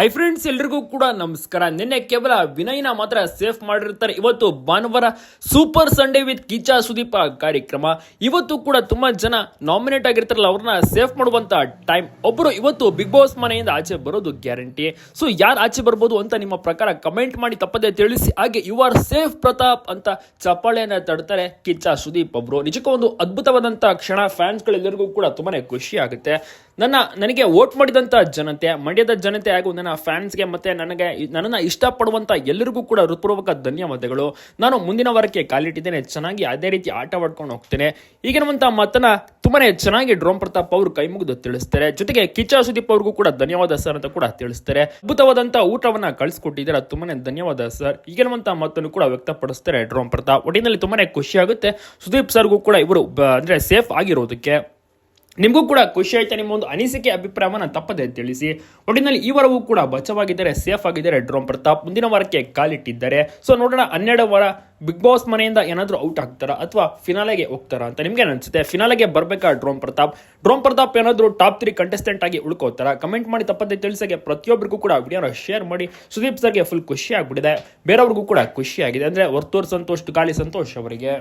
Hi friends ಎಲ್ರಿಗೂ ಕೂಡ ನಮಸ್ಕಾರ. ನಿನ್ನೆ ಕೇವಲ ವಿನಯ್ನ ಮಾತ್ರ ಸೇಫ್ ಮಾಡಿರ್ತಾರೆ. ಇವತ್ತು ಭಾನುವಾರ super Sunday with Kiccha Sudeep ಕಾರ್ಯಕ್ರಮ. ಇವತ್ತು ಕೂಡ ತುಂಬಾ ಜನ ನಾಮಿನೇಟ್ ಆಗಿರ್ತಾರಲ್ಲ, ಅವ್ರನ್ನ ಸೇಫ್ ಮಾಡುವಂತ ಟೈಮ್ ಒಬ್ಬರು ಇವತ್ತು ಬಿಗ್ ಬಾಸ್ ಮನೆಯಿಂದ ಆಚೆ ಬರೋದು ಗ್ಯಾರಂಟಿ ಸೊ ಯಾರು ಆಚೆ ಬರ್ಬೋದು ಅಂತ ನಿಮ್ಮ ಪ್ರಕಾರ ಕಮೆಂಟ್ ಮಾಡಿ, ತಪ್ಪದೆ ತಿಳಿಸಿ. ಹಾಗೆ ಯು ಆರ್ ಸೇಫ್ ಪ್ರತಾಪ್ ಅಂತ ಚಪ್ಪಾಳೆಯನ್ನ ತಡ್ತಾರೆ ಕಿಚ್ಚಾ ಸುದೀಪ್ ಅವರು. ನಿಜಕ್ಕೂ ಒಂದು ಅದ್ಭುತವಾದಂತಹ ಕ್ಷಣ. ಫ್ಯಾನ್ಸ್ಗಳೆಲ್ಲರಿಗೂ ಕೂಡ ತುಂಬಾನೇ ಖುಷಿ ಆಗುತ್ತೆ. ನನ್ನ, ನನಗೆ ವೋಟ್ ಮಾಡಿದಂಥ ಜನತೆ, ಮಂಡ್ಯದ ಜನತೆ ಹಾಗೂ ನನ್ನ ಫ್ಯಾನ್ಸ್ಗೆ ಮತ್ತು ನನಗೆ ನನ್ನನ್ನು ಇಷ್ಟಪಡುವಂಥ ಎಲ್ಲರಿಗೂ ಕೂಡ ಹೃತ್ಪೂರ್ವಕ ಧನ್ಯವಾದಗಳು. ನಾನು ಮುಂದಿನ ವಾರಕ್ಕೆ ಕಾಲಿಟ್ಟಿದ್ದೇನೆ. ಚೆನ್ನಾಗಿ ಅದೇ ರೀತಿ ಆಟವಾಡ್ಕೊಂಡು ಹೋಗ್ತೇನೆ. ಈಗಿನವಂಥ ಮಾತನ್ನು ತುಂಬಾ ಚೆನ್ನಾಗಿ ಡ್ರೋಮ್ ಪ್ರತಾಪ್ ಅವರು ಕೈ ಮುಗಿದು ತಿಳಿಸ್ತಾರೆ. ಜೊತೆಗೆ ಕಿಚ್ಚ ಸುದೀಪ್ ಅವ್ರಿಗೂ ಕೂಡ ಧನ್ಯವಾದ ಸರ್ ಅಂತ ಕೂಡ ತಿಳಿಸ್ತಾರೆ. ಅದ್ಭುತವಾದಂಥ ಊಟವನ್ನು ಕಳಿಸ್ಕೊಟ್ಟಿದ್ದಾರೆ. ತುಂಬಾ ಧನ್ಯವಾದ ಸರ್. ಈಗಿನವಂಥ ಮಾತನ್ನು ಕೂಡ ವ್ಯಕ್ತಪಡಿಸ್ತಾರೆ ಡ್ರೋಮ್ ಪ್ರತಾಪ್. ಒಟ್ಟಿನಲ್ಲಿ ತುಂಬಾ ಖುಷಿ ಆಗುತ್ತೆ. ಸುದೀಪ್ ಸರ್ಗೂ ಕೂಡ ಇವರು ಅಂದ್ರೆ ಸೇಫ್ ಆಗಿರೋದಕ್ಕೆ. ನಿಮಗೂ ಕೂಡ ಖುಷಿ ಆಯ್ತಾ ನಿಮ್ಮ ಒಂದು ಅನಿಸಿಕೆ, ಅಭಿಪ್ರಾಯವನ್ನು ತಪ್ಪದೆ ತಿಳಿಸಿ. ಒಟ್ಟಿನಲ್ಲಿ ಈ ವಾರವೂ ಕೂಡ ಬಚಾವಾಗಿದ್ದಾರೆ, ಸೇಫ್ ಆಗಿದ್ದಾರೆ ಡ್ರೋಮ್ ಪ್ರತಾಪ್ ಮುಂದಿನ ವಾರಕ್ಕೆ ಕಾಲಿಟ್ಟಿದ್ದಾರೆ. ಸೊ ನೋಡೋಣ, ಹನ್ನೆರಡು ವಾರ ಬಿಗ್ ಬಾಸ್ ಮನೆಯಿಂದ ಏನಾದರೂ ಔಟ್ ಆಗ್ತಾರಾ ಅಥವಾ ಫಿನಾಲೆಗೆ ಹೋಗ್ತಾರಾ ಅಂತ ನಿಮ್ಗೆ ಅನ್ಸುತ್ತೆ? ಫಿನಾಲೆಗೆ ಬರಬೇಕಾ ಡ್ರೋಮ್ ಪ್ರತಾಪ್? ಡ್ರೋಮ್ ಪ್ರತಾಪ್ ಏನಾದರೂ ಟಾಪ್ ತ್ರೀ ಕಂಟೆಸ್ಟೆಂಟ್ ಆಗಿ ಉಳ್ಕೋತಾರ? ಕಮೆಂಟ್ ಮಾಡಿ ತಪ್ಪದೆ ತಿಳಿಸೋಕೆ ಪ್ರತಿಯೊಬ್ಬರಿಗೂ ಕೂಡ ವಿಡಿಯೋನ ಶೇರ್ ಮಾಡಿ. ಸುದೀಪ್ ಸರ್ಗೆ ಫುಲ್ ಖುಷಿ ಬೇರೆಯವ್ರಿಗೂ ಕೂಡ ಖುಷಿಯಾಗಿದೆ ಅಂದ್ರೆ ವರ್ತೂರ್ ಸಂತೋಷ್ ಗಾಳಿ ಸಂತೋಷ್ ಅವರಿಗೆ.